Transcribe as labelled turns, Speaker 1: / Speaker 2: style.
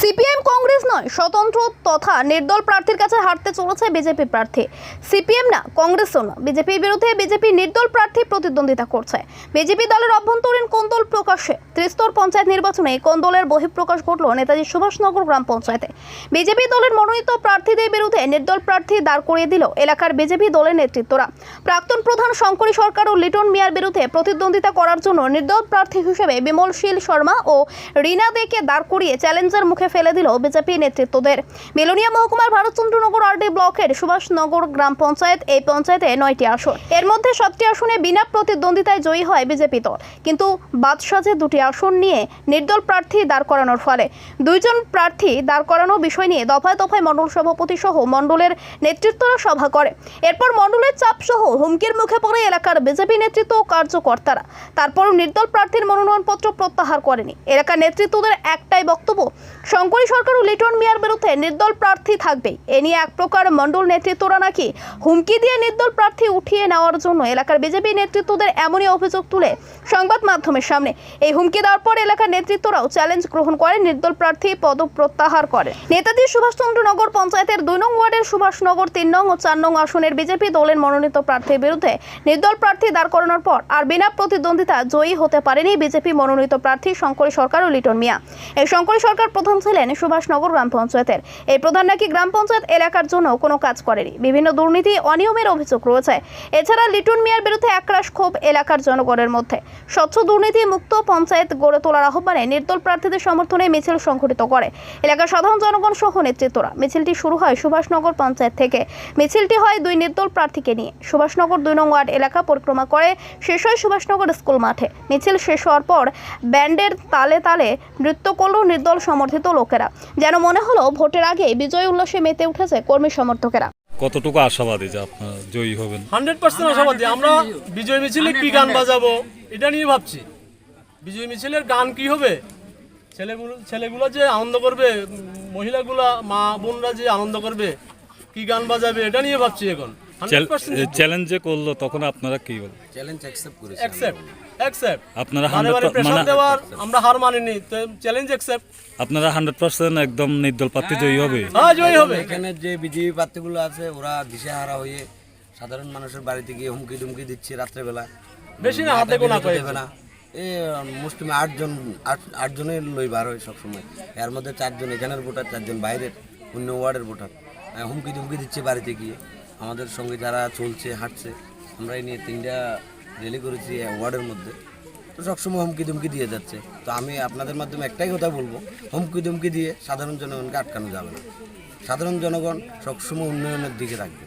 Speaker 1: CPM Congress নয়, স্বতন্ত্র তথা নির্দল প্রার্থীর কাছে হারতে চলেছে বিজেপি প্রার্থী। সিপিএম না, কংগ্রেসও না। বিজেপির বিরুদ্ধে বিজেপি নির্দল প্রার্থী প্রতিদ্বন্দ্বিতা করছে। বিজেপি দলের অভ্যন্তরীণ কোন্দল প্রকাশে ত্রিস্তর পঞ্চায়েত নির্বাচনে কোন্দলের বহিঃপ্রকাশ ঘটল নেতাজি সুভাষনগর গ্রাম পঞ্চায়েতে। বিজেপি দলের মনোনীত প্রার্থীদের বিরুদ্ধে নির্দল প্রার্থী দাঁড় করিয়ে দিল এলাকার বিজেপি দলের নেতৃত্বরা। প্রাক্তন প্রধান শঙ্করী সরকার ও লিটন মিয়ার বিরুদ্ধে প্রতিদ্বন্দ্বিতা করার জন্য নির্দল প্রার্থী হিসেবে বিমল শীল শর্মা ও রিনা দেকে দাঁড় করিয়ে চ্যালেঞ্জের মুখে ফেলে দিল বিজেপি নেতৃত্বদের। বেলুনিয়া মহকুমার ভারতচন্দ্রনগর আরডি ব্লকের সুভাষনগর গ্রাম পঞ্চায়েত, এই পঞ্চায়েতে নয়টি আসন। এর মধ্যে সাতটি আসনে বিনা প্রতিদ্বন্দ্বিতায় জয়ী হয় বিজেপি দল। কিন্তু বাদশাজে দুটি আসন নিয়ে নির্দল প্রার্থী দাঁড় করানোর ফলে দুইজন প্রার্থী দাঁড় করানো বিষয় নিয়ে দফায় দফায় মণ্ডল সভাপতি সহ মণ্ডলের নেতৃত্বরা সভা করে। এরপর মণ্ডলের চাপ সহ হুমকির মুখে পড়ে এলাকার বিজেপি নেতৃত্ব ও কার্যকর্তারা। তারপর নির্দল প্রার্থীর মনোনয়নপত্র প্রত্যাহার করেনি। এলাকার নেতৃত্বদের একটাই বক্তব্য শঙ্করী সরকার ও লিটন মিয়ার বিরুদ্ধে নির্দল প্রার্থী থাকবে এ নিয়ে এক প্রকার মণ্ডল নেতৃত্বরা নাকি হুমকি দিয়ে নির্দল প্রার্থী উঠিয়ে নেওয়ার জন্য এলাকার বিজেপি নেতৃত্বদের এমনই অভিযোগ তুলে সংবাদ মাধ্যমের সামনে। এই হুমকি দেওয়ার পর এলাকার নেতৃত্বরাও চ্যালেঞ্জ গ্রহণ করে নির্দল প্রার্থী পদ প্রত্যাহার করে নেতাজি সুভাষচন্দ্রনগর পঞ্চায়েতের দুই নং ওয়ার্ডের সুভাষনগর তিন নং ও চার নং আসনের বিজেপি দলের মনোনীত প্রার্থীর বিরুদ্ধে নির্দল প্রার্থী দাঁড় করানোর পর আর বিনা প্রতিদ্বন্দ্বিতা জয়ী হতে পারেনি বিজেপি মনোনীত প্রার্থী শঙ্করী সরকার ও লিটন মিয়া। এই শঙ্করী সরকার প্রধান ছিলেন সুভাষনগর গ্রাম পঞ্চায়েতের। এই প্রধান নাকি গ্রাম পঞ্চায়েত এলাকার জন্য কোনো কাজ করেনি। বিভিন্ন দুর্নীতি, অনিয়মের অভিযোগ রয়েছে। এছাড়া লিটন মিয়ার বিরুদ্ধে একরাশ ক্ষোভ এলাকার জনগণের মধ্যে। স্বচ্ছ দুর্নীতি মুক্ত পঞ্চায়েত গড়ে তোলার আহ্বানে নির্দল প্রার্থীদের সমর্থনে মিছিল সংঘটিত করে। এলাকার সাধারণ জনগণ সহ নেতৃত্বরা। মিছিলটি শুরু হয় সুভাষনগর পঞ্চায়েত থেকে। মিছিলটি হয় দুই নির্দল প্রার্থীকে নিয়ে। সুভাষনগর দুই নং ওয়ার্ড এলাকা পরিক্রমা করে। শেষ হয় সুভাষনগর স্কুল মাঠে। মিছিল শেষ হওয়ার পর ব্যান্ডের তালে তালে নৃত্য করল নির্দল সমর্থিত লোকেরা। যেন মনে হলো ভোটের আগে বিজয় উল্লাসে মেতে উঠেছে কর্মী সমর্থকেরা।
Speaker 2: কতটুকু আশাবাদী যে আপনারা জয়ী হবেন?
Speaker 3: হান্ড্রেড পার্সেন্ট আশাবাদী। আমরা বিজয় মিছিলে কি গান বাজাবো এটা নিয়ে ভাবছি। বিজয় মিছিলের গান কি হবে? ছেলেগুলো ছেলেগুলো যে আনন্দ করবে মহিলাগুলা মা বোনরা যে আনন্দ করবে কি গান বাজাবে এটা নিয়ে ভাবছি এখন।
Speaker 2: চ্যালেঞ্জ করল তখন আপনারা কি বল
Speaker 4: চ্যালেঞ্জ অ্যাকসেপ্ট করেছি
Speaker 3: অ্যাকসেপ্ট অ্যাকসেপ্ট
Speaker 2: আপনারা
Speaker 3: প্রেশার
Speaker 2: মানে
Speaker 3: দেওয়ার আমরা হার মানিনি তো চ্যালেঞ্জ অ্যাকসেপ্ট
Speaker 2: আপনারা হান্ড্রেড পার্সেন্ট একদম নির্দল প্রার্থী জয়ী হবে।
Speaker 3: হ্যাঁ জয় হবে।
Speaker 4: এখানে যে বিজেপি প্রার্থীগুলো আছে ওরা দিশেহারা হয়ে সাধারণ মানুষের বাড়িতে গিয়ে হুমকি দুমকি দিচ্ছে রাত্রেবেলা।
Speaker 3: বেশি না, হাতে গোনা।
Speaker 4: না। এ মুসলিমে আটজন আট আটজনের লই বার হয় সবসময়। এর মধ্যে চারজন এখানের ভোটার চারজন বাইরের অন্য ওয়ার্ডের ভোটার। হুমকি দুমকি দিচ্ছে বাড়িতে গিয়ে। আমাদের সঙ্গে যারা চলছে, হাঁটছে আমরা এই নিয়ে তিনটা রেলি করেছি ওয়ার্ডের মধ্যে। তো সবসময় হুমকি দুমকি দিয়ে যাচ্ছে। তো আমি আপনাদের মাধ্যমে একটাই কথা বলব, হুমকি দুমকি দিয়ে সাধারণ জনগণকে আটকানো যাবে না। সাধারণ জনগণ সবসময় উন্নয়নের দিকে থাকবে।